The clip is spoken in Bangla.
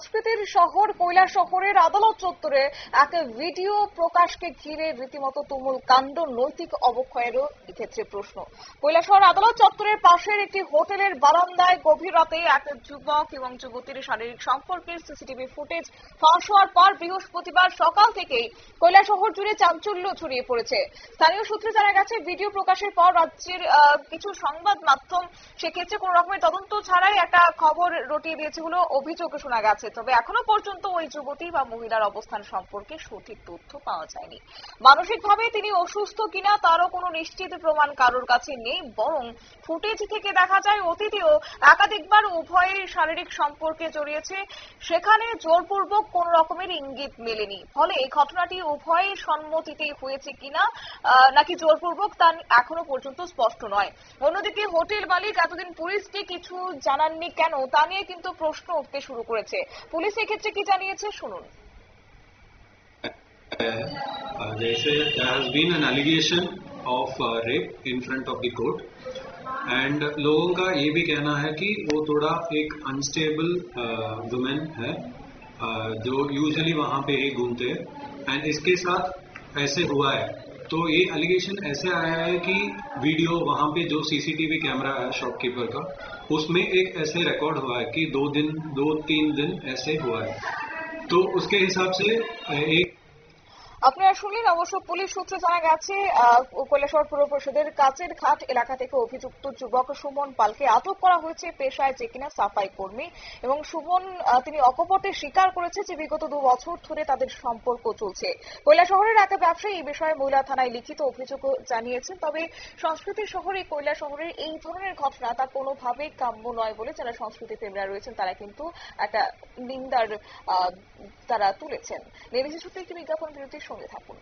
সংস্কৃতির শহর কৈলা শহরের আদালত চত্বরে এক ভিডিও প্রকাশকে ঘিরে রীতিমতো তুমুল কাণ্ড, নৈতিক অবক্ষয়েরও এক্ষেত্রে প্রশ্ন। কৈলা শহর আদালত চত্বরের পাশের একটি হোটেলের বারান্দায় গভীর রাতে এক যুবক এবং যুবতীর শারীরিক সম্পর্কের সিসিটিভি ফুটেজ ফাঁস হওয়ার পর বৃহস্পতিবার সকাল থেকেই কৈলা শহর জুড়ে চাঞ্চল্য ছড়িয়ে পড়েছে। স্থানীয় সূত্রে জানা গেছে, ভিডিও প্রকাশের পর রাজ্যের কিছু সংবাদ মাধ্যম সেক্ষেত্রে কোন রকমের তদন্ত ছাড়াই একটা খবর রটিয়ে দিয়েছে বলে অভিযোগ শোনা গেছে। তবে এখনও পর্যন্ত ওই যুবতী বা মহিলার অবস্থান সম্পর্কে সঠিক তথ্য পাওয়া যায়নি। মানসিকভাবে তিনি অসুস্থ কিনা তারও কোনো নিশ্চিত প্রমাণ কারোর কাছে নেই, বরং ফুটেজ থেকে দেখা যায় অতীতেও একাধিকবার উভয়ের শারীরিক সম্পর্কে জড়িয়েছে। সেখানে জোরপূর্বক কোন রকমের ইঙ্গিত মেলেনি। ফলে এই ঘটনাটি উভয়ের সম্মতিতেই হয়েছে কিনা নাকি জোরপূর্বক তা এখনও পর্যন্ত স্পষ্ট নয়। অন্যদিকে হোটেল মালিক এতদিন পুলিশকে কিছু জানাননি কেন, তা নিয়ে কিন্তু প্রশ্ন উঠতে শুরু করেছে। পুলিশ এক্ষেত্রে কি জানিয়েছে শুনুন Uh, जैसे there has been an allegation of uh, rape in front of the court and लोगों का ये भी कहना है कि वो थोड़ा एक अनस्टेबल वुमेन है uh, जो यूजुअली वहां पे ही घूमते हैं एंड इसके साथ ऐसे हुआ है तो ये एलिगेशन ऐसे आया है कि वीडियो वहाँ पे जो सीसीटीवी कैमरा है शॉपकीपर का, उसमें एक ऐसे रिकॉर्ड हुआ है कि दो दिन, दो, तीन दिन ऐसे हुआ है। तो उसके हिसाब से एक আপনারা শুনলেন, অবশ্য পুলিশ সূত্রে জানা গেছে কৈলাসহর পুর পরিষদের কাছের ঘাট এলাকা থেকে অভিযুক্ত যুবক সুমন পালকে আটক করা হয়েছে পেশায় যে কিনা সাফাই কর্মী এবং সুমন তিনি অকপটে স্বীকার করেছে যে বিগত দু বছর ধরে তাদের সম্পর্ক চলছে। কৈলাসহরের এক ব্যবসায়ী এই বিষয়ে মহিলা থানায় লিখিত অভিযোগ জানিয়েছেন, তবে সংস্কৃতি শহরে শহরের এই ধরনের ঘটনা তা কোনোভাবেই কাম্য নয় বলে যারা সংস্কৃতি প্রেমীরা রয়েছেন, তারা কিন্তু একটা নিন্দার তারা তুলেছেন। নেমেছে সূত্রে একটি বিজ্ঞাপন বিরতির 送给他不